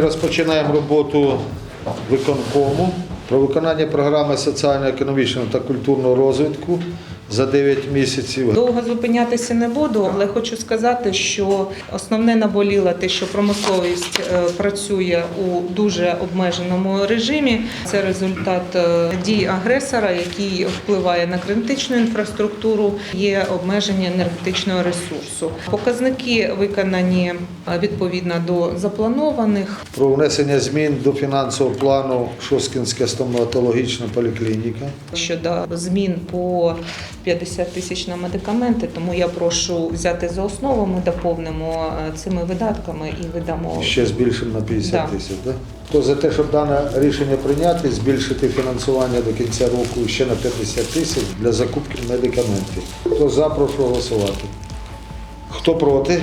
Розпочинаємо роботу виконкому про виконання програми соціально-економічного та культурного розвитку за 9 місяців. Довго зупинятися не буду, але хочу сказати, що основне наболіло те, що промисловість е, працює у дуже обмеженому режимі. Це результат е, дій агресора, який впливає на критичну інфраструктуру. Є обмеження енергетичного ресурсу. Показники виконані е, відповідно до запланованих. Про внесення змін до фінансового плану Шоскінська стоматологічна поліклініка. щодо змін по 50 тисяч на медикаменти. Тому я прошу взяти за основу. Ми доповнимо е, цими видатками і видамо Ще збільшимо на 50 Да. тисяч. Да? То за те, щоб дане рішення прийняти, збільшити фінансування до кінця року ще на 50 тисяч для закупки медикаментів. То за, прошу голосувати. Хто проти?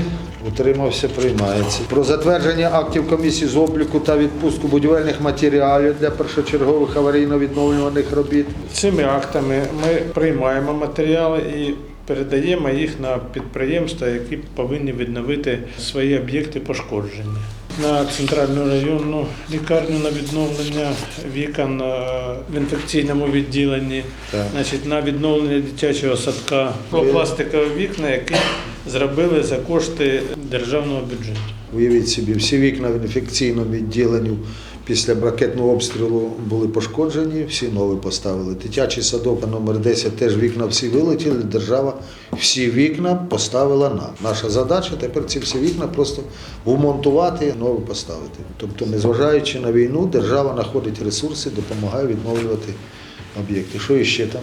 Утримався, приймається. Про затвердження актів комісії з обліку та відпустку будівельних матеріалів для першочергових аварійно-відновлюваних робіт. Цими актами ми приймаємо матеріали і передаємо їх на підприємства, які повинні відновити свої об'єкти пошкоджені. На центральну районну лікарню на відновлення вікон е, в інфекційному відділенні, Так. значить, на відновлення дитячого садка, пластикові вікна, які зробили за кошти державного бюджету. Уявіть собі, всі вікна в інфекційному відділенні після ракетного обстрілу були пошкоджені, всі нові поставили. Дитячий садок номер 10 теж вікна всі вилетіли. Держава всі вікна поставила нам. Наша задача тепер ці всі вікна просто вмонтувати, нові поставити. Тобто, незважаючи на війну, держава знаходить ресурси, допомагає відновлювати об'єкти. Що іще там?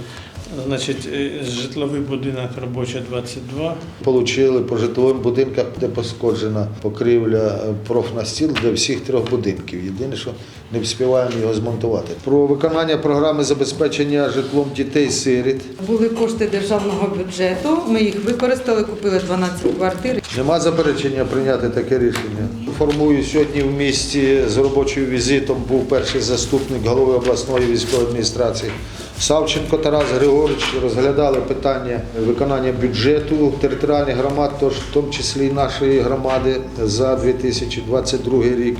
Значить, е, житловий будинок робоча 22. Получили по житловим будинках, де пошкоджена покрівля е, профнастіл для всіх трьох будинків. Єдине, що не встигаємо його змонтувати. Про виконання програми забезпечення житлом дітей сиріт. Були кошти державного бюджету. Ми їх використали, купили 12 квартир. Нема заперечення прийняти таке рішення. Формую сьогодні в місті з робочим візитом був перший заступник голови обласної військової адміністрації Савченко Тарас Григорович. Розглядали питання виконання бюджету територіальних громад, тож в тому числі і нашої громади за 2022 рік.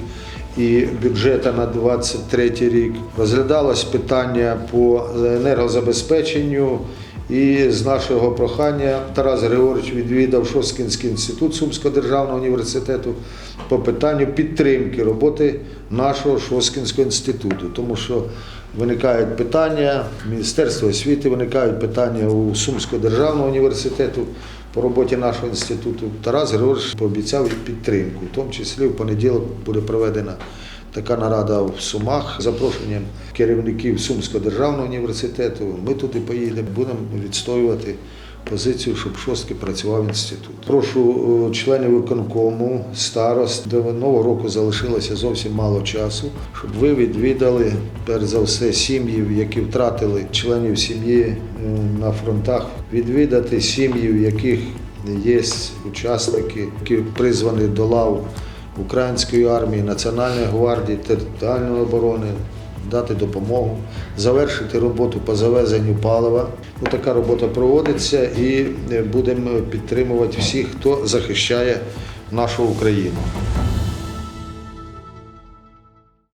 І бюджета на 23 рік розглядалось питання по енергозабезпеченню. І з нашого прохання Тарас Григорович відвідав Шосткінський інститут Сумського державного університету по питанню підтримки роботи нашого Шосткінського інституту, тому що виникають питання Міністерства освіти, виникають питання у Сумського державного університету по роботі нашого інституту. Тарас Григорович пообіцяв підтримку, в тому числі в понеділок буде проведена така нарада в Сумах з запрошенням керівників Сумського державного університету. Ми туди поїдемо, будемо відстоювати позицію, щоб шостки працював інститут. Прошу е, членів виконкому, старост, до нового року залишилося зовсім мало часу, щоб ви відвідали перш за все сім'ї, які втратили членів сім'ї е, на фронтах, відвідати сім'ї, в яких є учасники, які призвані до лав Української армії, Національної гвардії, територіальної оборони, дати допомогу, завершити роботу по завезенню палива. Ну, така робота проводиться і е, будемо підтримувати всіх, хто захищає нашу Україну.